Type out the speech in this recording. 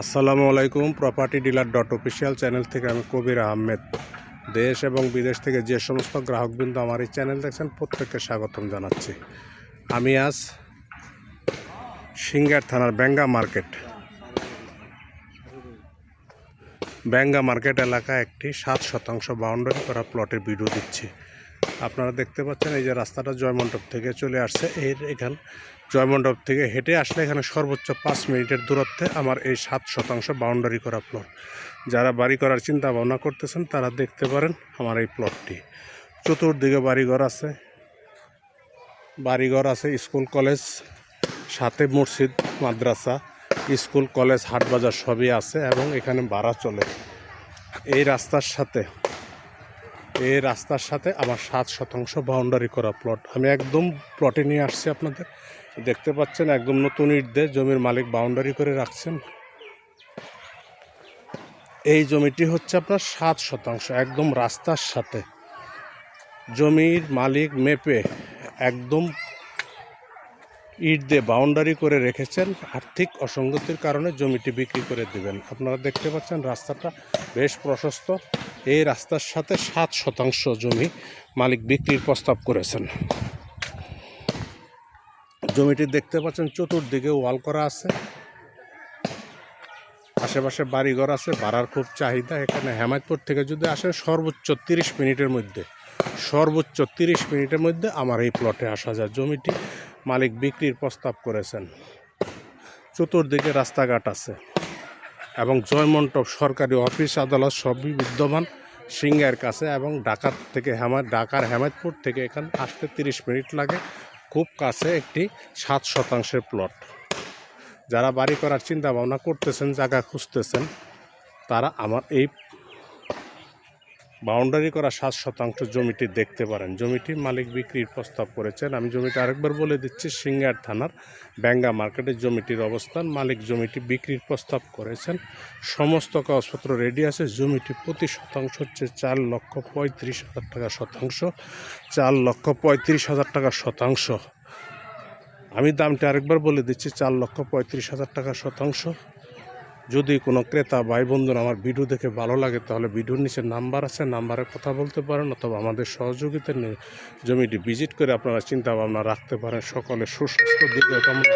আসসালামু আলাইকুম property dealer dot official channel থেকে আমি কবির আহমেদ। দেশ এবং বিদেশ থেকে যে সমস্ত গ্রাহকবৃন্দ আমার এই চ্যানেল দেখছেন, প্রত্যেককে স্বাগতম জানাচ্ছি। আমি আজ সিঙ্গার থানার ব্যাঙ্গা মার্কেট। ব্যাঙ্গা মার্কেট এলাকা একটি সাত শতাংশ বাউন্ডারি করা প্লটের ভিডিও দিচ্ছি। আপনারা দেখতে পাচ্ছেন, এই যে রাস্তাটা জয়মণ্ডপ থেকে চলে আসছে। এর এখান জয়মণ্ডপ থেকে হেঁটে আসলে এখানে সর্বোচ্চ পাঁচ মিনিটের দূরত্বে আমার এই সাত শতাংশ বাউন্ডারি করা প্লট যারা বাড়ি করার চিন্তা ভাবনা করতেছেন, তারা দেখতে পারেন আমার এই প্লটটি চতুর্দিকে বাড়িঘর আছে। বাড়িঘর আছে, স্কুল, কলেজ, সাথে মসজিদ, মাদ্রাসা, স্কুল, কলেজ হাট বাজার সবই আছে এবং এখানে ভাড়া চলে। এই রাস্তার সাথে এই রাস্তার সাথে আমার সাত শতাংশ বাউন্ডারি করা প্লট আমি একদম প্লটে নিয়ে আসছি আপনাদের। দেখতে পাচ্ছেন একদম নতুন ইট দিয়ে জমির মালিক বাউন্ডারি করে রাখছেন। এই জমিটি হচ্ছে আপনার সাত শতাংশ, একদম রাস্তার সাথে। জমির মালিক মেপে একদম ইট দিয়ে বাউন্ডারি করে রেখেছেন, আর্থিক অসঙ্গতির কারণে জমিটি বিক্রি করে দিবেন। আপনারা দেখতে পাচ্ছেন রাস্তাটা বেশ প্রশস্ত। এই রাস্তার সাথে সাত শতাংশ জমি মালিক বিক্রির প্রস্তাব করেছেন। জমিটি দেখতে পাচ্ছেন চতুর্দিকে ওয়াল করা আছে। আশেপাশে বাড়িঘর আছে ভাড়ার খুব চাহিদা। এখানে হেমায়তপুর থেকে যদি আসেন, সর্বোচ্চ তিরিশ মিনিটের মধ্যে, সর্বোচ্চ তিরিশ মিনিটের মধ্যে আমার এই প্লটে আসা যায়। জমিটি মালিক বিক্রির প্রস্তাব করেছেন। চতুর্দিকে রাস্তাঘাট আছে এবং জয়মন্টপ সরকারি অফিস আদালত সবই বিদ্যমান সিঙ্গার কাছে এবং ঢাকার থেকে হেমা ঢাকার হেমায়তপুর থেকে এখানে আসতে তিরিশ মিনিট লাগে। খুব কাছে একটি সাত শতাংশের প্লট। যারা বাড়ি করার চিন্তা ভাবনা করতেছেন, জায়গা খুঁজতেছেন, তারা আমার এই বাউন্ডারি করা সাত শতাংশ জমিটি দেখতে পারেন। জমিটি মালিক বিক্রির প্রস্তাব করেছেন। আমি জমিটি আরেকবার বলে দিচ্ছি, সিঙ্গার থানার ব্যাঙ্গা মার্কেটের জমিটির অবস্থান। মালিক জমিটি বিক্রির প্রস্তাব করেছেন। সমস্ত কাগজপত্র রেডি আছে। জমিটি প্রতি শতাংশ হচ্ছে চার লক্ষ পঁয়ত্রিশ হাজার টাকা শতাংশ। চার লক্ষ পঁয়ত্রিশ হাজার টাকা শতাংশ। আমি দামটা আরেকবার বলে দিচ্ছি, চার লক্ষ পঁয়ত্রিশ হাজার টাকা শতাংশ। যদি কোনো ক্রেতা ভাই বন্ধুরা আমার ভিডিও দেখে ভালো লাগে, তাহলে ভিডিওর নিচে নাম্বার আছে, নাম্বারে কথা বলতে পারেন অথবা আমাদের সহযোগিতা নিয়ে জমিটি ভিজিট করে আপনারা চিন্তা ভাবনা রাখতে পারেন। সকলে সুস্বাস্থ্য দিকে কামনা